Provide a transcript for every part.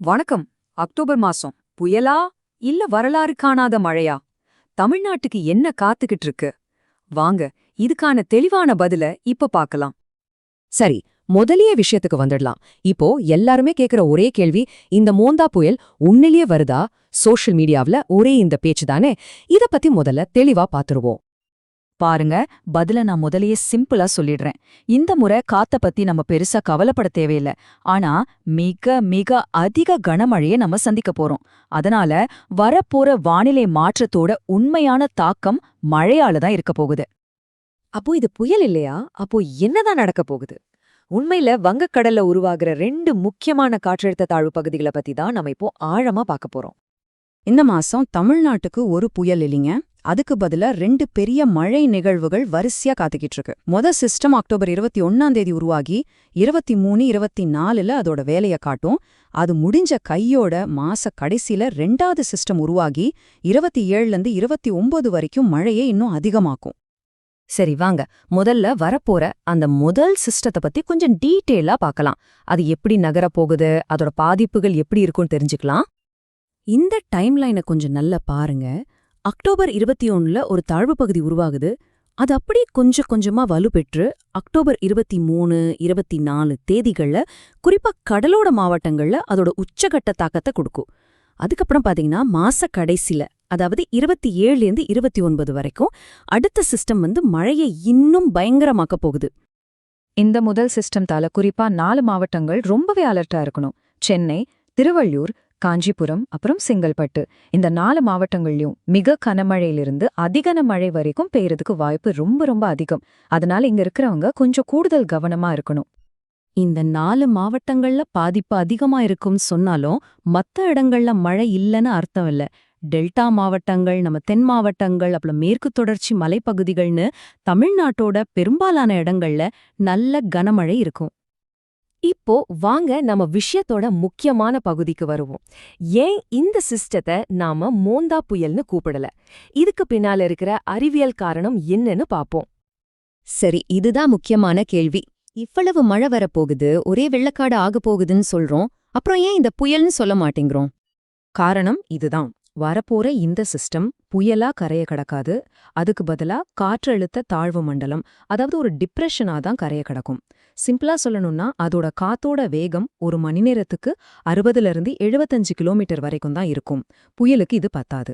வணக்கம். அக்டோபர் மாசம். புயலா இல்ல வரலாறு காணாத மழையா? தமிழ்நாட்டுக்கு என்ன காத்துக்கிட்டு இருக்கு? வாங்க இதுக்கான தெளிவான பதில இப்ப பாக்கலாம். சரி முதலிய விஷயத்துக்கு வந்துடலாம். இப்போ எல்லாருமே கேக்குற ஒரே கேள்வி இந்த மோந்தா புயல் உன்னிலேயே வருதா? சோஷியல் மீடியாவுல ஒரே இந்த பேச்சு தானே? இத பத்தி முதல்ல தெளிவா பாத்துருவோம். பாருங்க பதில நான் முதலையே சிம்பிளா சொல்லிடுறேன். இந்த முறை காத்த பத்தி நம்ம பெருசா கவலைப்பட தேவையில்ல. ஆனா மிக மிக அதிக கனமழையை நம்ம சந்திக்க போறோம். அதனால வரப்போற வானிலை மாற்றத்தோட உண்மையான தாக்கம் மழையால தான் இருக்க போகுது. அப்போ இது புயல் இல்லையா? அப்போ என்னதான் நடக்க போகுது? உண்மையில வங்கக்கடல்ல உருவாகிற ரெண்டு முக்கியமான காற்றழுத்த தாழ்வு பகுதிகளை பத்தி தான் நம்ம இப்போ ஆழமா பார்க்க போறோம். இந்த மாசம் தமிழ்நாட்டுக்கு ஒரு புயல் இல்லைங்க. அதுக்கு பதிலா ரெண்டு பெரிய மழை நிகழ்வுகள் வரிசையா காத்துக்கிட்டு இருக்கு மொத சிஸ்டம் அக்டோபர் இருபத்தி ஒன்னாம் தேதி உருவாகி இருபத்தி மூணு இருபத்தி நாலுல அதோட வேலைய காட்டும். அது முடிஞ்ச கையோட மாச கடைசியில ரெண்டாவது சிஸ்டம் உருவாகி இருபத்தி ஏழுல இருந்து இருபத்தி ஒன்பது வரைக்கும் மழையை இன்னும் அதிகமாக்கும். சரி வாங்க. முதல்ல வரப்போற அந்த முதல் சிஸ்டத்தை பத்தி கொஞ்சம் டீட்டெயிலா பார்க்கலாம் அது எப்படி நகரப் போகுது? அதோட பாதிப்புகள் எப்படி இருக்கும்னு தெரிஞ்சுக்கலாம். இந்த டைம்லைனை கொஞ்சம் நல்லா பாருங்க. அக்டோபர் இருபத்தி ஒன்னுல ஒரு தாழ்வு பகுதி உருவாகுது. அது அப்படியே கொஞ்சம் கொஞ்சமா வலுப்பெற்று அக்டோபர் இருபத்தி மூணு இருபத்தி நாலு தேதிகள்ல குறிப்பா கடலோட மாவட்டங்கள்ல அதோட உச்சகட்ட தாக்கத்தை கொடுக்கும். அதுக்கப்புறம் பாத்தீங்கன்னா மாச கடைசில அதாவது இருபத்தி ஏழுலேருந்து இருபத்தி ஒன்பது வரைக்கும் அடுத்த சிஸ்டம் வந்து மழையை இன்னும் பயங்கரமாக்க போகுது. இந்த முதல் சிஸ்டம்தால குறிப்பா நாலு மாவட்டங்கள் ரொம்பவே அலர்ட்டா இருக்கணும். சென்னை திருவள்ளூர் காஞ்சிபுரம் அப்புறம் செங்கல்பட்டு. இந்த நாலு மாவட்டங்கள்லயும் மிக கனமழையிலிருந்து அதிகன மழை வரைக்கும் பெய்யறதுக்கு வாய்ப்பு ரொம்ப ரொம்ப அதிகம். அதனால இங்க இருக்கிறவங்க கொஞ்சம் கூடுதல் கவனமா இருக்கணும். இந்த நாலு மாவட்டங்கள்ல பாதிப்பு அதிகமா இருக்கும்னு சொன்னாலும் மத்த இடங்கள்ல மழை இல்லைன்னு அர்த்தம் இல்ல. டெல்டா மாவட்டங்கள் நம்ம தென் மாவட்டங்கள் அப்புறம் மேற்கு தொடர்ச்சி மலைப்பகுதிகள்னு தமிழ்நாட்டோட பெரும்பாலான இடங்கள்ல நல்ல கனமழை இருக்கும். இப்போ வாங்க நம்ம விஷயத்தோட முக்கியமான பகுதிக்கு வருவோம். ஏன் இந்த சிஸ்டத்தை நாம மோந்தா புயல்னு கூப்பிடல? இதுக்கு பின்னால இருக்கிற அறிவியல் காரணம் என்னன்னு பாப்போம். சரி இதுதான் முக்கியமான கேள்வி. இவ்வளவு மழை வரப்போகுது ஒரே வெள்ளக்காடு ஆகப் போகுதுன்னு சொல்றோம் அப்புறம் ஏன் இந்த புயல்னு சொல்ல மாட்டேங்கிறோம்? காரணம் இதுதான். வரப்போற இந்த சிஸ்டம் புயலா கரைய கடக்காது அதுக்கு பதிலா காற்றழுத்த தாழ்வு மண்டலம் அதாவது ஒரு டிப்ரெஷனா தான் கரைய கடக்கும். சிம்பிளா சொல்லணும்னா அதோட காத்தோட வேகம் ஒரு மணி நேரத்துக்கு அறுபதுல இருந்து எழுபத்தஞ்சு கிலோமீட்டர் வரைக்கும் தான் இருக்கும். புயலுக்கு இது பத்தாது.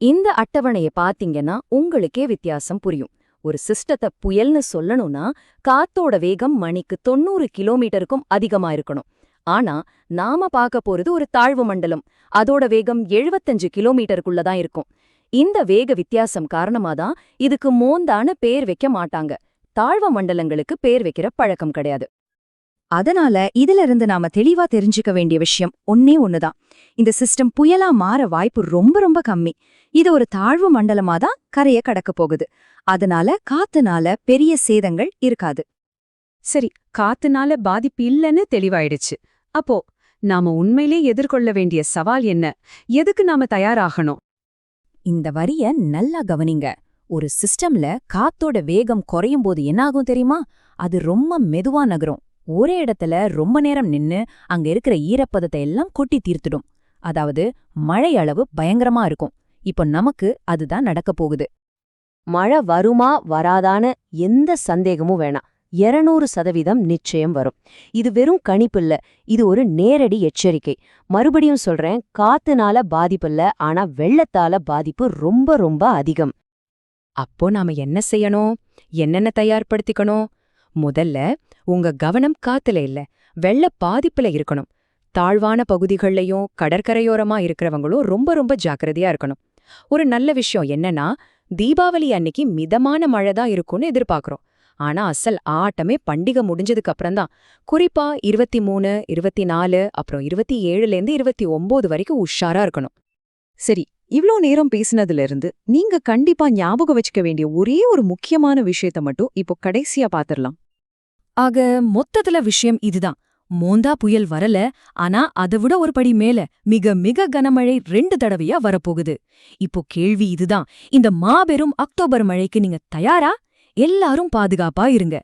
இந்த அட்டவணைய பாத்தீங்கன்னா உங்களுக்கே வித்தியாசம் புரியும். ஒரு சிஸ்டத்தை புயல்னு சொல்லணும்னா காத்தோட வேகம் மணிக்கு தொண்ணூறு கிலோமீட்டருக்கும் அதிகமா இருக்கணும். ஆனா நாம பார்க்க போறது ஒரு தாழ்வு மண்டலம். அதோட வேகம் எழுபத்தஞ்சு கிலோமீட்டருக்குள்ள தான் இருக்கும். இந்த வேக வித்தியாசம் காரணமா தான் இதுக்கு மோந்தான பேர் வைக்க மாட்டாங்க. தாழ்வு மண்டலங்களுக்கு பேர் வைக்கிற பழக்கம் கிடையாது. அதனால இதுல இருந்து நாம தெளிவா தெரிஞ்சுக்க வேண்டிய விஷயம் ஒன்னே ஒண்ணுதான். இந்த சிஸ்டம் புயலா மாற வாய்ப்பு ரொம்ப ரொம்ப கம்மி. இது ஒரு தாழ்வு மண்டலமா தான் கரைய கடக்க போகுது. அதனால காத்துனால பெரிய சேதங்கள் இருக்காது. சரி காத்துனால பாதிப்பு இல்லைன்னு தெளிவாயிடுச்சு. அப்போ நாம உண்மையிலே எதிர்கொள்ள வேண்டிய சவால் என்ன? எதுக்கு நாம தயாராகணும்? இந்த வரிய நல்லா கவனிங்க. ஒரு சிஸ்டம்ல காத்தோட வேகம் குறையும் போது என்னாகும் தெரியுமா? அது ரொம்ப மெதுவா நகரும். ஒரே இடத்துல ரொம்ப நேரம் நின்னு அங்க இருக்கிற ஈரப்பதத்தை எல்லாம் கொட்டி தீர்த்துடும். அதாவது மழை அளவு பயங்கரமா இருக்கும். இப்போ நமக்கு அதுதான் நடக்க போகுது. மழை வருமா வராதான எந்த சந்தேகமும் வேணாம். 200% சதவீதம் நிச்சயம் வரும். இது வெறும் கணிப்பில்ல இது ஒரு நேரடி எச்சரிக்கை. மறுபடியும் சொல்றேன் காத்துனால பாதிப்பில்ல ஆனா வெள்ளத்தால பாதிப்பு ரொம்ப ரொம்ப அதிகம். அப்போ நாம என்ன செய்யணும்? என்னென்ன தயார்படுத்திக்கணும்? முதல்ல உங்க கவனம் காத்துல இல்ல வெள்ள பாதிப்புல இருக்கணும். தாழ்வான பகுதிகள்லயும் கடற்கரையோரமா இருக்கிறவங்களும் ரொம்ப ரொம்ப ஜாக்கிரதையா இருக்கணும். ஒரு நல்ல விஷயம் என்னன்னா தீபாவளி அன்னைக்கு மிதமான மழை தான் இருக்கும்னு எதிர்பார்க்கறோம். ஆனா அசல் ஆட்டமே பண்டிகை முடிஞ்சதுக்கு அப்புறம்தான் குறிப்பா இருபத்தி மூணு இருபத்தி நாலு அப்புறம் இருபத்தி ஏழுலேருந்து இருபத்தி ஒம்போது வரைக்கும் உஷாரா இருக்கணும். சரி இவ்ளோ நேரம் பேசினதுலேருந்து நீங்க கண்டிப்பா ஞாபகம் வச்சுக்க வேண்டிய ஒரே ஒரு முக்கியமான விஷயத்த மட்டும் இப்போ கடைசியா பாத்திரலாம். ஆக மொத்தத்துல விஷயம் இதுதான். மோந்தா புயல் வரல ஆனா அதை விட ஒரு படி மேல மிக மிக கனமழை ரெண்டு தடவையா வரப்போகுது. இப்போ கேள்வி இதுதான். இந்த மாபெரும் அக்டோபர் மழைக்கு நீங்க தயாரா? எல்லாரும் பாதுகாப்பா இருங்க.